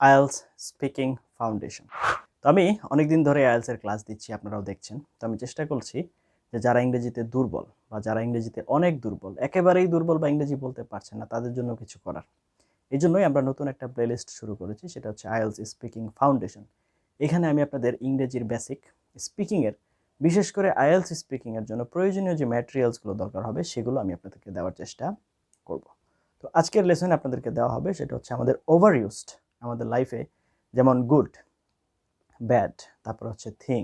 IELTS speaking foundation. তো আমি অনেকদিন ধরে আয়েলসের ক্লাস দিচ্ছি, আপনারাও দেখছেন। তো আমি চেষ্টা করছি যে যারা ইংরেজিতে দুর্বল বা যারা ইংরেজিতে অনেক দুর্বল, একেবারেই দুর্বল বা ইংরেজি বলতে পারছেন না, তাদের জন্য কিছু করার। এই জন্যই আমরা নতুন একটা প্লেলিস্ট শুরু করেছি, সেটা হচ্ছে আয়েলস স্পিকিং ফাউন্ডেশন। এখানে আমি আপনাদের ইংরেজির বেসিক স্পিকিংয়ের বিশেষ করে আয়েলস স্পিকিংয়ের জন্য প্রয়োজনীয় যে ম্যাটেরিয়ালসগুলো দরকার হবে, সেগুলো আমি আপনাদেরকে দেওয়ার চেষ্টা করব। তো আজকের লেসনে আপনাদেরকে দেওয়া হবে, সেটা হচ্ছে আমাদের ওভার ইউজড আমাদের লাইফে যেমন গুড ব্যাড তারপর হচ্ছে থিং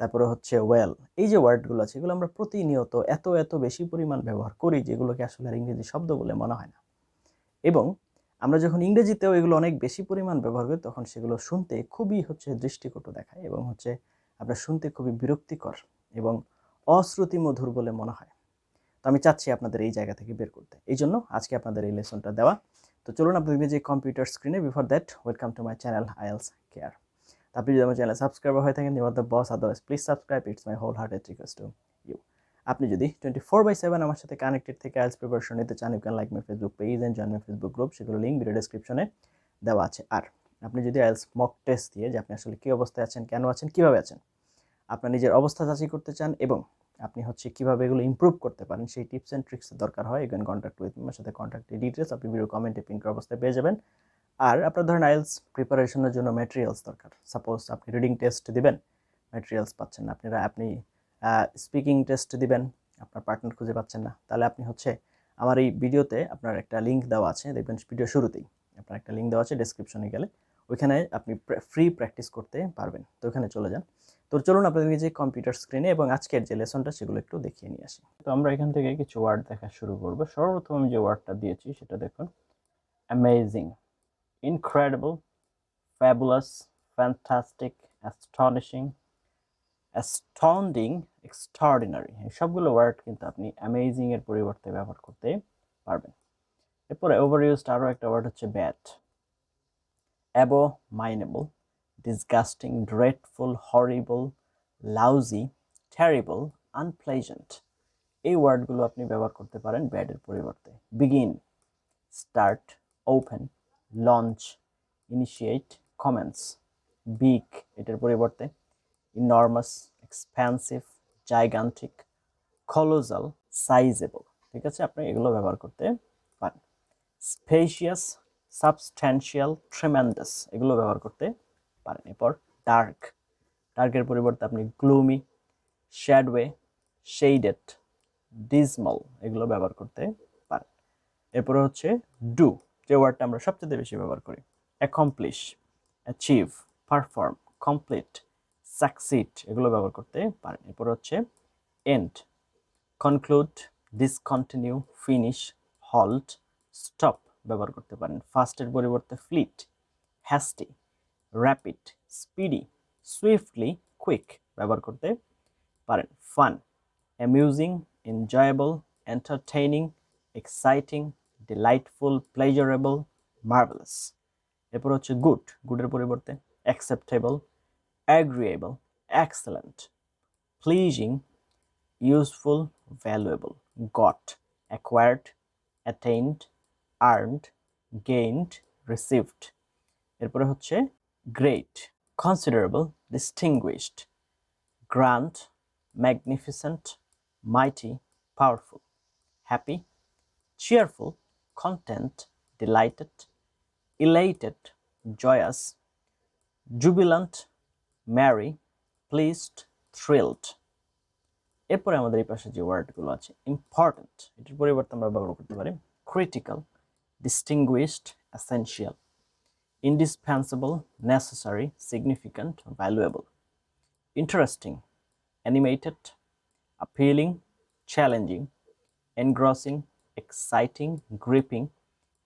তারপরে হচ্ছে ওয়েল এই যে ওয়ার্ডগুলো আছে, এগুলো আমরা প্রতিনিয়ত এত এত বেশি পরিমাণ ব্যবহার করি যেগুলোকে আসলে আর ইংরেজি শব্দ বলে মনে হয় না। এবং আমরা যখন ইংরেজিতেও এগুলো অনেক বেশি পরিমাণ ব্যবহার করি, তখন সেগুলো শুনতে খুবই হচ্ছে দৃষ্টিকটু দেখায় এবং হচ্ছে আপনার শুনতে খুবই বিরক্তিকর এবং অশ্রুতিমধুর বলে মনে হয়। তো আমি চাচ্ছি আপনাদের এই জায়গা থেকে বের করতে। এই জন্য আজকে আপনাদের এই লেসনটা দেওয়া। তো চলুন আপনাদের যে কম্পিউটার স্ক্রিনে before that welcome to my channel IELTS care আপনি যদি আমার চ্যানেল সাবস্ক্রাইবার হয়ে থাকেন আর the boss otherwise please subscribe it's my whole hearted request to you আপনি যদি টোয়েন্টি ফোর বাই সেভেন আমার সাথে কানেক্টেড থেকে আইএলস প্রিপারেশন নিতে চান you can like my Facebook page and join my Facebook group সেগুলো লিঙ্ক ভিডিও ডেসক্রিপশনে দেওয়া আছে। আর আপনি যদি আইএলস মক টেস্ট দিয়ে যে আপনি আসলে কী অবস্থায় আছেন, কেন আছেন, কীভাবে আছেন, আপনার নিজের অবস্থা যাচাই করতে চান এবং আপনি হচ্ছে কীভাবে এগুলো ইমপ্রুভ করতে পারেন, সেই টিপস অ্যান্ড ট্রিক্সের দরকার হয়। এখানে কন্ট্যাক্ট উইথ আমার সাথে কন্ট্যাক্টের ডিটেলস আপনি ভিডিও কমেন্টে পিন করা অবস্থায় পেয়ে যাবেন। আর আপনার ধরেন আইএলস প্রিপারেশনের জন্য ম্যাটেরিয়ালস দরকার। সাপোজ আপনি রিডিং টেস্ট দিবেন ম্যাটেরিয়ালস পাচ্ছেন না, আপনারা আপনি স্পিকিং টেস্ট দিবেন, আপনার পার্টনার খুঁজে পাচ্ছেন না। তাহলে আপনি হচ্ছে আমার এই ভিডিওতে আপনার একটা লিঙ্ক দেওয়া আছে, দেখবেন ভিডিও শুরুতেই। আপনার একটা লিঙ্ক দেওয়া আছে ডেসক্রিপশনে গেলে। ওইখানে আপনি ফ্রি প্র্যাকটিস করতে পারবেন। তো ওখানে চলে যান। তো চলুন আপনাদেরকে যে কম্পিউটার স্ক্রিনে এবং আজকের যে লেসনটা সেগুলো একটু দেখিয়ে নিয়ে আসি। তো আমরা এখান থেকে কিছু ওয়ার্ড দেখা শুরু করব। সর্বপ্রথম আমি যে ওয়ার্ডটা দিয়েছি সেটা দেখুন। Amazing incredible fabulous fantastic astonishing astounding extraordinary এই সবগুলো ওয়ার্ড কিন্তু আপনি অ্যামেজিং এর পরিবর্তে ব্যবহার করতে পারবেন। এরপরে ওভার ইউজড আরও একটা ওয়ার্ড হচ্ছে bad abo abominable, disgusting, dreadful, horrible, lousy, terrible, unpleasant এই ওয়ার্ডগুলো আপনি ব্যবহার করতে পারেন ব্যাডের পরিবর্তে। Begin start open launch initiate commence big এটার পরিবর্তে enormous expansive gigantic colossal sizable ঠিক আছে? আপনি এগুলো ব্যবহার করতে পারেন। স্পেশিয়াস সাবস্ট্যান্সিয়াল ট্রেমেন্ডাস এগুলো ব্যবহার করতে পারেন। এরপর ডার্ক ডার্কের পরিবর্তে আপনি গ্লুমি শ্যাডওয়ে শেডেড ডিজমল এগুলো ব্যবহার করতে পারেন। এরপরে হচ্ছে ডু যে ওয়ার্ডটা আমরা সবচেয়ে বেশি ব্যবহার করি। Accomplish achieve perform complete succeed এগুলো ব্যবহার করতে পারেন। এরপর হচ্ছে end conclude discontinue finish halt stop ব্যবহার করতে পারেন। ফাস্টের পরিবর্তে fleet hasty rapid speedy swiftly quick ব্যবহার করতে পারেন। Fun amusing enjoyable entertaining exciting delightful pleasurable marvellous এরপর হচ্ছে গুড গুডের পরিবর্তে acceptable agreeable excellent pleasing useful valuable got acquired attained earned gained received এরপরে হচ্ছে great considerable distinguished grand magnificent mighty powerful happy cheerful, content, delighted, elated, joyous, jubilant, merry, pleased, thrilled. এরপরে আমাদের এই পাশে যে ওয়ার্ডগুলো আছে ইম্পর্ট্যান্ট এটার পরিবর্তে আমরা ব্যবহার করতে পারি critical distinguished essential indispensable, necessary, significant, valuable, interesting, animated, appealing, challenging, engrossing, exciting, gripping,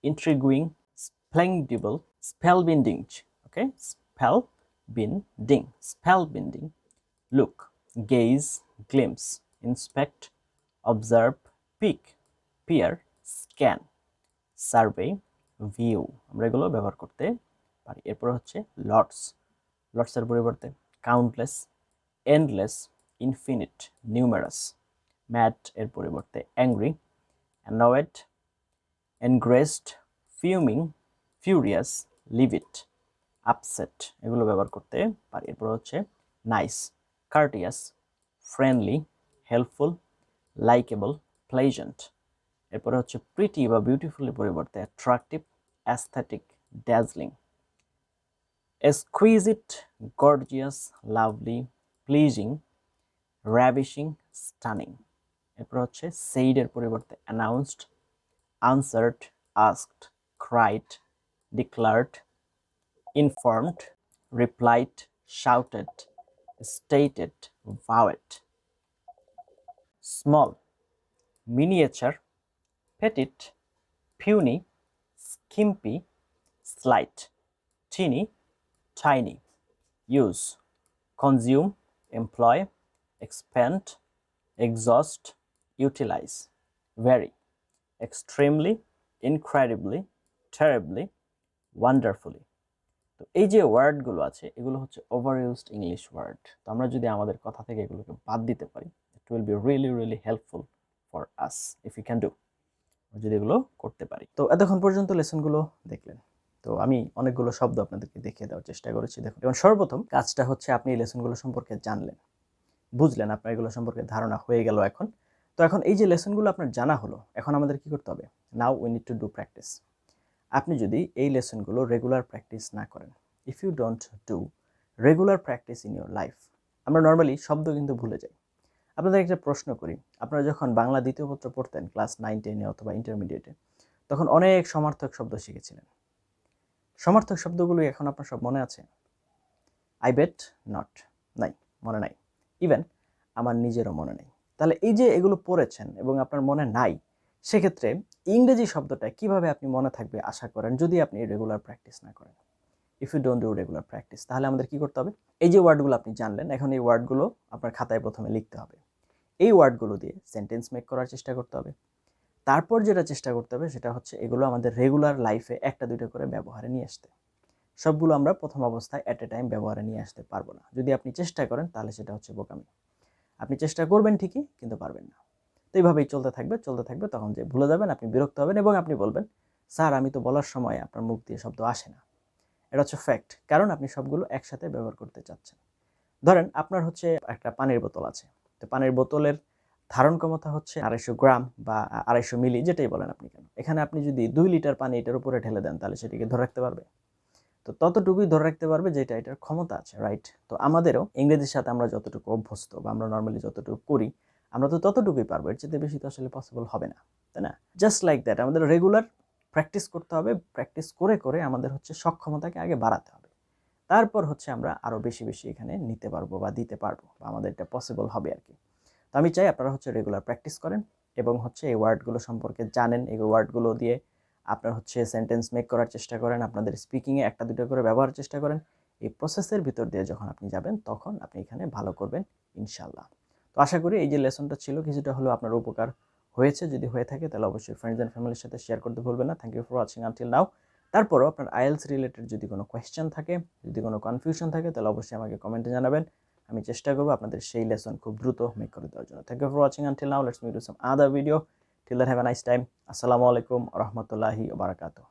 intriguing, splendid, spellbinding, okay, spellbinding, spellbinding, look, gaze, glimpse, inspect, observe, pick, peer, scan, survey, view আমরা এগুলো ব্যবহার করতে পারি। এরপর হচ্ছে লটস লটসের পরিবর্তে countless, endless, infinite, numerous. Mad এর পরিবর্তে angry annoyed enraged, fuming, furious, livid, upset এগুলো ব্যবহার করতে পারি। এরপর হচ্ছে nice, courteous, friendly, helpful, likeable, pleasant. এরপরে হচ্ছে প্রিটি বা বিউটিফুলের পরিবর্তে attractive, aesthetic, dazzling. Exquisite gorgeous lovely pleasing ravishing stunning এরপর হচ্ছে সেইডের পরিবর্তে announced answered asked cried declared informed replied shouted stated vowed small miniature, petite, puny, skimpy, slight, teeny, tiny. Use, consume, employ, expand, exhaust, utilize. Vary, extremely, incredibly, terribly, wonderfully. তো এই যে ওয়ার্ডগুলো আছে এগুলো হচ্ছে ওভার ইউজড ইংলিশ ওয়ার্ড তো আমরা যদি আমাদের কথা থেকে এগুলোকে বাদ দিতে পারি it will be really really helpful for us if you can do যদি এগুলো করতে পারি। তো এতক্ষণ পর্যন্ত লেসনগুলো দেখলেন। তো আমি অনেকগুলো শব্দ আপনাদেরকে দেখিয়ে দেওয়ার চেষ্টা করেছি। দেখুন, এবং সর্বপ্রথম কাজটা হচ্ছে আপনি এই লেসনগুলো সম্পর্কে জানলেন। বুঝলেন আপনার এগুলো সম্পর্কে ধারণা হয়ে গেল এখন। তো এখন এই যে লেসনগুলো আপনার জানা হলো, এখন আমাদের কি করতে হবে? Now we need to do practice আপনি যদি এই লেসনগুলো রেগুলার প্র্যাকটিস না করেন if you don't do regular practice in your life আমরা নর্মালি শব্দ কিন্তু ভুলে যাই। আপনাদের একটা প্রশ্ন করি, আপনারা যখন বাংলা দ্বিতীয় পত্র পড়তেন ক্লাস নাইন টেনে অথবা ইন্টারমিডিয়েটে তখন অনেক সমার্থক শব্দ শিখেছিলেন। সমার্থক শব্দগুলো এখন আপনার সব মনে আছে। আই বেট নট নাই, মনে নাই। ইভেন আমার নিজেরও মনে নেই। তাহলে এই যে এগুলো পড়েছেন এবং আপনার মনে নাই, সেক্ষেত্রে ইংরেজি শব্দটা কীভাবে আপনি মনে থাকবে আশা করেন যদি আপনি রেগুলার প্র্যাকটিস না করেন? If you don't do regular practice তাহলে আমাদের কি করতে হবে? এই যে ওয়ার্ডগুলো আপনি জানলেন, এখন এই ওয়ার্ডগুলো আপনার খাতায় প্রথমে লিখতে হবে। এই ওয়ার্ডগুলো দিয়ে সেন্টেন্স মেক করার চেষ্টা করতে হবে। তারপর যেটা চেষ্টা করতে হবে সেটা হচ্ছে এগুলো আমাদের রেগুলার লাইফে একটা, দুইটা করে ব্যবহারে নিয়ে আসতে। সবগুলো আমরা প্রথম অবস্থায় অ্যাট এ টাইম ব্যবহারে নিয়ে আসতে পারব না। যদি আপনি চেষ্টা করেন, তাহলে সেটা হচ্ছে বোকামি। আপনি চেষ্টা করবেন ঠিকই, কিন্তু পারবেন না। তো এইভাবেই চলতে থাকবে চলতে থাকবে, তখন যে ভুলে যাবেন, আপনি বিরক্ত হবেন এবং আপনি বলবেন, স্যার, আমি তো বলার সময় আপনার মুখ দিয়ে শব্দ আসে না। এটা হচ্ছে ফ্যাক্ট কারণ আপনি সবগুলো একসাথে ব্যবহার করতে চাচ্ছেন। ধরেন, আপনার হচ্ছে একটা পানির বোতল আছে। তো পানির বোতলের ধারণ ক্ষমতা হচ্ছে আড়াইশো গ্রাম বা আড়াইশো মিলি, যেটাই বলেন আপনি কেন? এখানে আপনি যদি দুই লিটার পানি এটার উপরে ঢেলে দেন, তাহলে সেটিকে ধরে রাখতে পারবে। তো ততটুকুই ধরে রাখতে পারবে যেটা এটার ক্ষমতা আছে রাইট তো আমাদেরও ইংরেজির সাথে আমরা যতটুকু অভ্যস্ত বা আমরা নর্মালি যতটুকু করি, আমরা তো ততটুকুই পারব, এর চেয়ে বেশি তো আসলে পসিবল হবে না, তাই না? জাস্ট লাইক দ্যাট আমাদের রেগুলার প্র্যাকটিস করতে হবে প্র্যাকটিস করে করে আমাদের হচ্ছে সক্ষমতাকে আগে বাড়াতে হবে। তারপর হচ্ছে আমরা আরও বেশি বেশি এখানে নিতে পারব বা দিতে পারব বা আমাদের এটা পসিবল হবে আর কি। তো আমি চাই আপনারা হচ্ছে রেগুলার প্র্যাকটিস করেন এবং হচ্ছে এই ওয়ার্ডগুলো সম্পর্কে জানেন, এই ওয়ার্ডগুলো দিয়ে আপনার হচ্ছে সেন্টেন্স মেক করার চেষ্টা করেন, আপনাদের স্পিকিংয়ে একটা, দুটো করে ব্যবহার চেষ্টা করেন। এই প্রসেসের ভিতর দিয়ে যখন আপনি যাবেন, তখন আপনি এখানে ভালো করবেন ইনশাল্লাহ তো আশা করি এই যে লেসনটা ছিল, কিছুটা হলেও আপনার উপকার হয়েছে। যদি হয়ে থাকে, তাহলে অবশ্যই ফ্রেন্ডস অ্যান্ড ফ্যামিলির সাথে শেয়ার করতে ভুলবেন না। Thank you for watching until now তারপরও আপনার আইএলস রিলেটেড যদি কোনো কোয়েশ্চেন থাকে, যদি কোনো কনফিউশন থাকে, তাহলে অবশ্যই আমাকে কমেন্টে জানাবেন। আমি চেষ্টা করব আপনাদের সেই লেসন খুব দ্রুত মেক করে দেওয়ার জন্য। Thank you for watching until now let's meet some other video till that have a nice time আসসালামু আলাইকুম রহমতুল্লাহি বারাকাতুহ